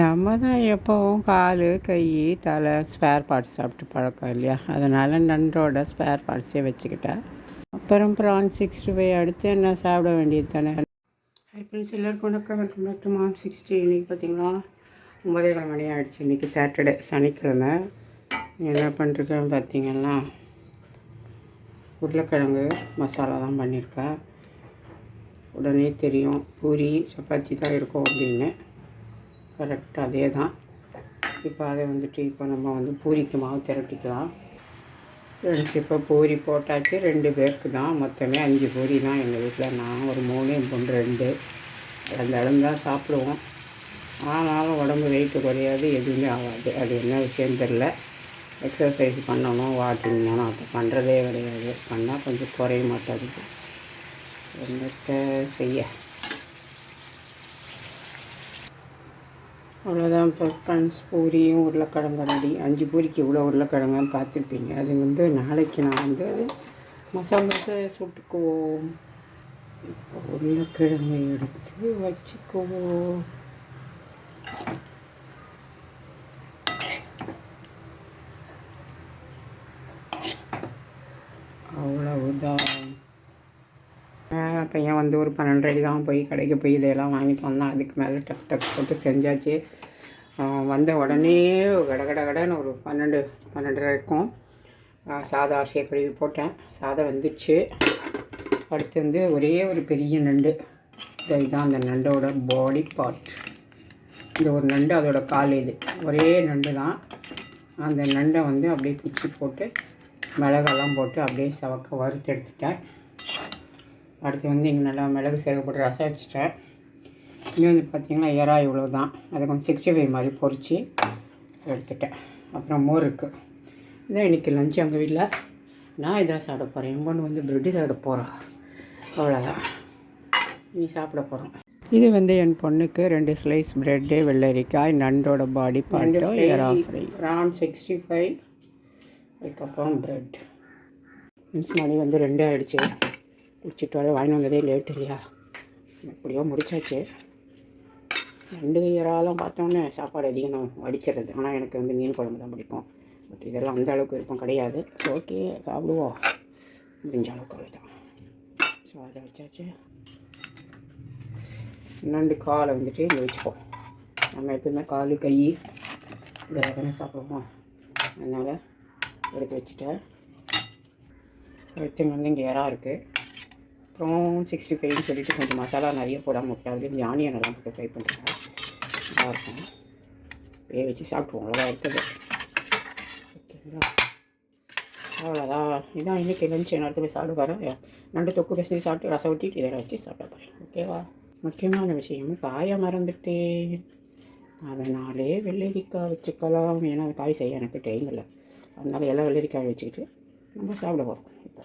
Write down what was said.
நம்ம தான் எப்போவும் கால் கை தலை ஸ்பேர் பார்ட்ஸ் சாப்பிட்டு பழக்கம் இல்லையா? அதனால் நண்டோட ஸ்பேர் பார்ட்ஸே வச்சுக்கிட்டேன். அப்புறம் ப்ரான் சிக்ஸ்டி ஃபைவ் அடுத்து என்ன சாப்பிட வேண்டியது தானே? ஹை ஃப்ரெண்ட்ஸ் எல்லாருக்கும் வணக்கம். Welcome back to mom sixty இன்றைக்கி பார்த்தீங்களா ஒம்பதே கால் மணி ஆகிடுச்சு இன்றைக்கி சாட்டர்டே சனிக்கிழமை. என்ன பண்ணிருக்கேன் பார்த்தீங்கன்னா உருளைக்கிழங்கு மசாலா தான் பண்ணியிருக்கேன். உடனே தெரியும் பூரி சப்பாத்தி தான் இருக்கும் அப்படின்னு. கரெக்டாக அதே தான் இப்போ அதை வந்துட்டு இப்போ நம்ம வந்து பூரிக்கு மாவு திரட்டிக்கலாம். ஃப்ரெண்ட்ஸ் இப்போ பூரி போட்டாச்சு ரெண்டு பேருக்கு தான். மொத்தமே அஞ்சு பூரி தான் எங்கள் வீட்டில் நான் ஒரு மூணு என் பொண்ணு ரெண்டு. அந்த இடம் தான் சாப்பிடுவோம். ஆனாலும் உடம்பு வெயிட்டு குறையாது எதுவுமே ஆகாது. அது என்ன விஷயம் தெரில எக்ஸசைஸ் பண்ணணும் வாக்கிங் போனோம் அதை பண்ணுறதே கிடையாது. பண்ணால் கொஞ்சம் குறைய மாட்டேங்குது. என்னத்தை செய்ய? அவ்வளோதான் இப்போ ஃப்ரெண்ட்ஸ் பூரியும் உருளைக்கிழங்கு ரெடி அஞ்சு பூரிக்கு இவ்வளோ உருளைக்கிழங்குன்னு பார்த்துருப்பீங்க. அது வந்து நாளைக்கு நான் வந்து அது மசாலா சுட்டுக்குவோம். உருளைக்கிழங்கை எடுத்து வச்சுக்குவோம். அவ்வளவுதான். பையன் வந்து ஒரு பன்னெண்டரை தான் போய் கடைக்கு போய் இதையெல்லாம் வாங்கிட்டு வந்தான். அதுக்கு மேலே டக் டக் போட்டு செஞ்சாச்சு. வந்த உடனே கட கட ஒரு பன்னெண்டு பன்னெண்டரை இருக்கும். சாதம் அரிசியை கழுவி போட்டேன். சாதம் வந்துடுச்சு. அடுத்து வந்து ஒரே ஒரு பெரிய நண்டு. இதுதான் அந்த நண்டோட பாடி பார்ட் இந்த ஒரு நண்டு அதோட கால் இது. ஒரே நண்டு தான். அந்த நண்டை வந்து அப்படியே பிச்சு போட்டு மிளகெல்லாம் போட்டு அப்படியே சவக்க வறுத்து எடுத்துட்டேன். அடுத்து வந்து இங்கே நல்லா மிளகு சீரக போட்டு ரசம் வச்சுட்டேன். இங்கே வந்து பார்த்திங்கன்னா எறா இவ்வளோ தான் அதை கொஞ்சம் சிக்ஸ்டி ஃபைவ் மாதிரி பொரித்து எடுத்துட்டேன். அப்புறம் மோர் இருக்குது இதான் இன்றைக்கி லஞ்ச் எங்கள் வீட்டில் நான் இதான் சாப்பிட போகிறேன் என் பொண்ணு வந்து ப்ரெட்டு சாப்பிட போகிறா அவ்வளோதான் இனி சாப்பிட போகிறோம் இது வந்து என் பொண்ணுக்கு ரெண்டு ஸ்லைஸ் ப்ரெட்டு வெள்ளரிக்காய் நண்டோட பாடி பார்ட்டும் எறா ஃப்ரை ப்ரான் சிக்ஸ்டி ஃபைவ் அதுக்கப்புறம் ப்ரெட் மணி வந்து ரெண்டு ஆகிடுச்சு குளிச்சுட்டு வர வாங்கி வந்ததே லேட் இல்லையா? எப்படியோ முடிச்சாச்சு. ரெண்டு இறாலும் பார்த்தோன்னே சாப்பாடு அதிகம் நான் வடிச்சிடுறது. ஆனால் எனக்கு வந்து மீன் குழம்பு தான் பிடிக்கும். பட் இதெல்லாம் அந்த அளவுக்கு விருப்பம் கிடையாது. ஓகே சாப்பிடுவோம். முடிஞ்ச அளவுக்கு அவ்வளோதான் ஸோ அதை வச்சாச்சு. நண்டு காலை வந்துட்டு இங்கே வச்சுப்போம். நம்ம எப்பவுமே கால் கை இதில் தானே சாப்பிடுவோம்? அதனால் எடுத்து வச்சுட்டேன். அடுத்து வந்து இங்கே இறா இருக்குது அப்புறம் சிக்ஸ்டி ஃபைவ்னு சொல்லிட்டு கொஞ்சம் மசாலா நிறைய போடாமல் விட்டாது அதுலேயும் ஆனியன் எல்லாம் போட்டு ஃப்ரை பண்ணுறேன் நல்லாயிருக்கும் வேக வச்சு சாப்பிடுவோம் அவ்வளோதான் இருக்குது. ஓகேங்களா? அவ்வளோதான் இதான் இன்றைக்கி லஞ்ச் நேரத்தில் போய் சாப்பிட நண்டு தொக்கு பேசி சாப்பிட்டு ரசம் ஊற்றிட்டு இதில் வச்சு சாப்பிட போகிறேன் ஓகேவா? முக்கியமான விஷயம் காயை மறந்துட்டேன். அதனாலே வெள்ளரிக்காய் வச்சுக்கலாம். ஏன்னா காய் செய்ய எனக்கு டைம் இல்லை. அதனால் எல்லாம் வெள்ளரிக்காய் வச்சுக்கிட்டு நம்ம சாப்பிட போகிறோம் இப்போ